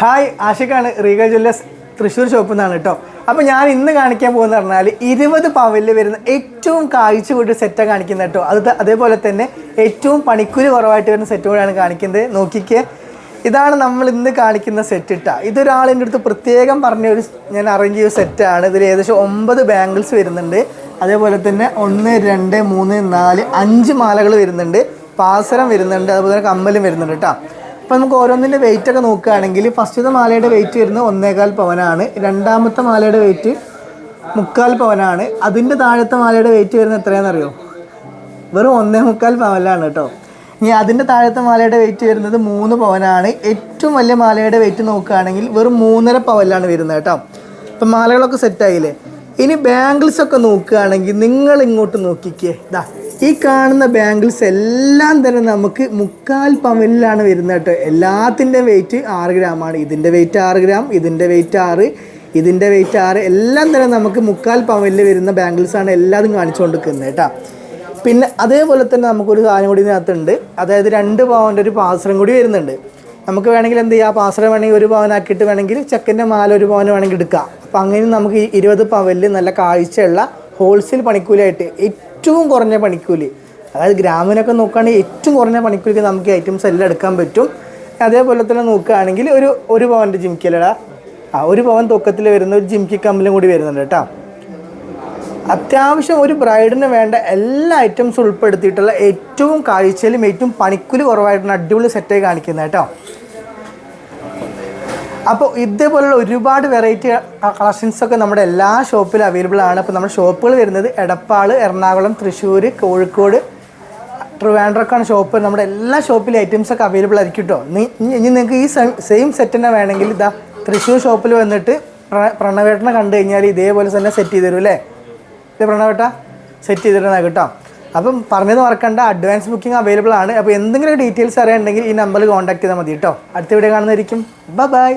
Hi ആഷിഖാണ്. Regal Jewellers Thrissur ഷോപ്പിൽ നിന്നാണ് കേട്ടോ. അപ്പോൾ ഞാൻ ഇന്ന് കാണിക്കാൻ പോകുന്ന പറഞ്ഞാൽ ഇരുപത് പവലിൽ വരുന്ന ഏറ്റവും കാഴ്ച കൂടി സെറ്റാണ് കാണിക്കുന്നത് കേട്ടോ. അത് അതേപോലെ തന്നെ ഏറ്റവും പണിക്കൂലി കുറവായിട്ട് വരുന്ന സെറ്റ് കൂടെയാണ് കാണിക്കുന്നത്. നോക്കിക്കേ. ഇതാണ് നമ്മൾ ഇന്ന് കാണിക്കുന്ന സെറ്റ് ഇട്ട ഇതൊരാളിന്റെ അടുത്ത് പ്രത്യേകം പറഞ്ഞ ഒരു ഞാൻ അറേഞ്ച് ചെയ്ത സെറ്റാണ് ഇതിൽ ഏകദേശം ഒമ്പത് ബാംഗിൾസ് വരുന്നുണ്ട്. അതേപോലെ തന്നെ ഒന്ന് രണ്ട് മൂന്ന് നാല് അഞ്ച് മാലകൾ വരുന്നുണ്ട്. പാസരം വരുന്നുണ്ട്. അതുപോലെ കമ്മലും വരുന്നുണ്ട് കേട്ടോ. അപ്പോൾ നമുക്ക് ഓരോന്നിന്റെ വെയിറ്റ് ഒക്കെ നോക്കുകയാണെങ്കിൽ ഫസ്റ്റത്തെ മാലയുടെ വെയിറ്റ് വരുന്നത് ഒന്നേകാൽ പവനാണ്. രണ്ടാമത്തെ മാലയുടെ വെയിറ്റ് മുക്കാൽ പവനാണ്. അതിന്റെ താഴത്തെ മാലയുടെ വെയിറ്റ് വരുന്നത് എത്രയാണെന്നറിയോ വെറും ഒന്നേ മുക്കാൽ പവനിലാണ് കേട്ടോ. ഇനി അതിന്റെ താഴത്തെ മാലയുടെ വെയിറ്റ് വരുന്നത് മൂന്ന് പവനാണ്. ഏറ്റവും വലിയ മാലയുടെ വെയിറ്റ് നോക്കുകയാണെങ്കിൽ വെറും മൂന്നര പവനിലാണ് വരുന്നത് കേട്ടോ. അപ്പം മാലകളൊക്കെ സെറ്റായില്ലേ ഇനി ബാംഗിൾസ് ഒക്കെ നോക്കുകയാണെങ്കിൽ നിങ്ങൾ ഇങ്ങോട്ട് നോക്കിക്കേ. ഇതാ ഈ കാണുന്ന ബാംഗിൾസ് എല്ലാം തന്നെ നമുക്ക് മുക്കാൽ പവനിലാണ് വരുന്നത് കേട്ടോ. എല്ലാത്തിന്റെ വെയിറ്റ് ആറ് ആണ്. ഇതിന്റെ വെയിറ്റ് ആറ് ഗ്രാം ഇതിന്റെ വെയിറ്റ് ആറ് ഇതിന്റെ വെയിറ്റ് ആറ്. എല്ലാം തന്നെ നമുക്ക് മുക്കാൽ പവനിൽ വരുന്ന ബാംഗിൾസാണ് എല്ലാതും കാണിച്ചു കൊണ്ടിരിക്കുന്നത് കേട്ടോ. പിന്നെ അതേപോലെ തന്നെ നമുക്കൊരു സാധനം കൂടി ഇതിനകത്തുണ്ട്. അതായത് രണ്ട് പവന്റെ ഒരു പാസരം കൂടി വരുന്നുണ്ട്. നമുക്ക് വേണമെങ്കിൽ എന്ത് ചെയ്യാം? പാസരം വേണമെങ്കിൽ ഒരു പവനാക്കിയിട്ട് വേണമെങ്കിൽ ചെക്കന്റെ മാല ഒരു പവൻ വേണമെങ്കിൽ എടുക്കാം. അപ്പോൾ അങ്ങനെ നമുക്ക് ഇരുപത് പവനിൽ നല്ല കാഴ്ചയുള്ള ഹോൾസെയിൽ പണിക്കൂലിയായിട്ട് ഏറ്റവും കുറഞ്ഞ പണിക്കൂലി അതായത് ഗ്രാമിനൊക്കെ നോക്കുകയാണെങ്കിൽ ഏറ്റവും കുറഞ്ഞ പണിക്കൂലിക്ക് നമുക്ക് ഐറ്റംസ് എല്ലാം എടുക്കാൻ പറ്റും. അതേപോലെ തന്നെ നോക്കുകയാണെങ്കിൽ ഒരു ഒരു പവന്റെ ജിംക്കിലടാ ആ ഒരു പവൻ തൂക്കത്തിൽ വരുന്ന ഒരു ജിംക്കി കമ്മലും കൂടി വരുന്നുണ്ട് കേട്ടോ. അത്യാവശ്യം ഒരു ബ്രൈഡിന് വേണ്ട എല്ലാ ഐറ്റംസും ഉൾപ്പെടുത്തിയിട്ടുള്ള ഏറ്റവും കാഴ്ചയിലും ഏറ്റവും പണിക്കൂലി കുറവായിട്ടുള്ള അടിപൊളി സെറ്റായി കാണിക്കുന്നത് കേട്ടോ. അപ്പോൾ ഇതേപോലുള്ള ഒരുപാട് വെറൈറ്റി കളക്ഷൻസ് ഒക്കെ നമ്മുടെ എല്ലാ ഷോപ്പിലും അവൈലബിൾ ആണ്. അപ്പോൾ നമ്മുടെ ഷോപ്പുകൾ വരുന്നത് എടപ്പാൾ എറണാകുളം തൃശ്ശൂർ കോഴിക്കോട് ട്രിവാൻഡ്രക്കാണ് ഷോപ്പ് നമ്മുടെ എല്ലാ ഷോപ്പിലും ഐറ്റംസ് ഒക്കെ അവൈലബിൾ ആയിരിക്കും കേട്ടോ ഇനി നിങ്ങൾക്ക് ഈ സെയിം സെറ്റ് തന്നെ വേണമെങ്കിൽ ഇതാ തൃശ്ശൂർ ഷോപ്പിൽ വന്നിട്ട് പ്രണവേട്ടനെ കണ്ടു കഴിഞ്ഞാൽ ഇതേപോലെ തന്നെ സെറ്റ് ചെയ്ത് തരും അല്ലേ ഇത് പ്രണവേട്ട സെറ്റ് ചെയ്തിരുന്ന കേട്ടോ. അപ്പം പറഞ്ഞത് മറക്കണ്ട അഡ്വാൻസ് ബുക്കിംഗ് അവൈലബിൾ ആണ്. അപ്പോൾ എന്തെങ്കിലും ഡീറ്റെയിൽസ് അറിയാനുണ്ടെങ്കിൽ ഈ നമ്പറിൽ കോൺടാക്ട് ചെയ്താൽ മതി കേട്ടോ അടുത്ത വീഡിയോ കാണുന്നതായിരിക്കും. ബൈ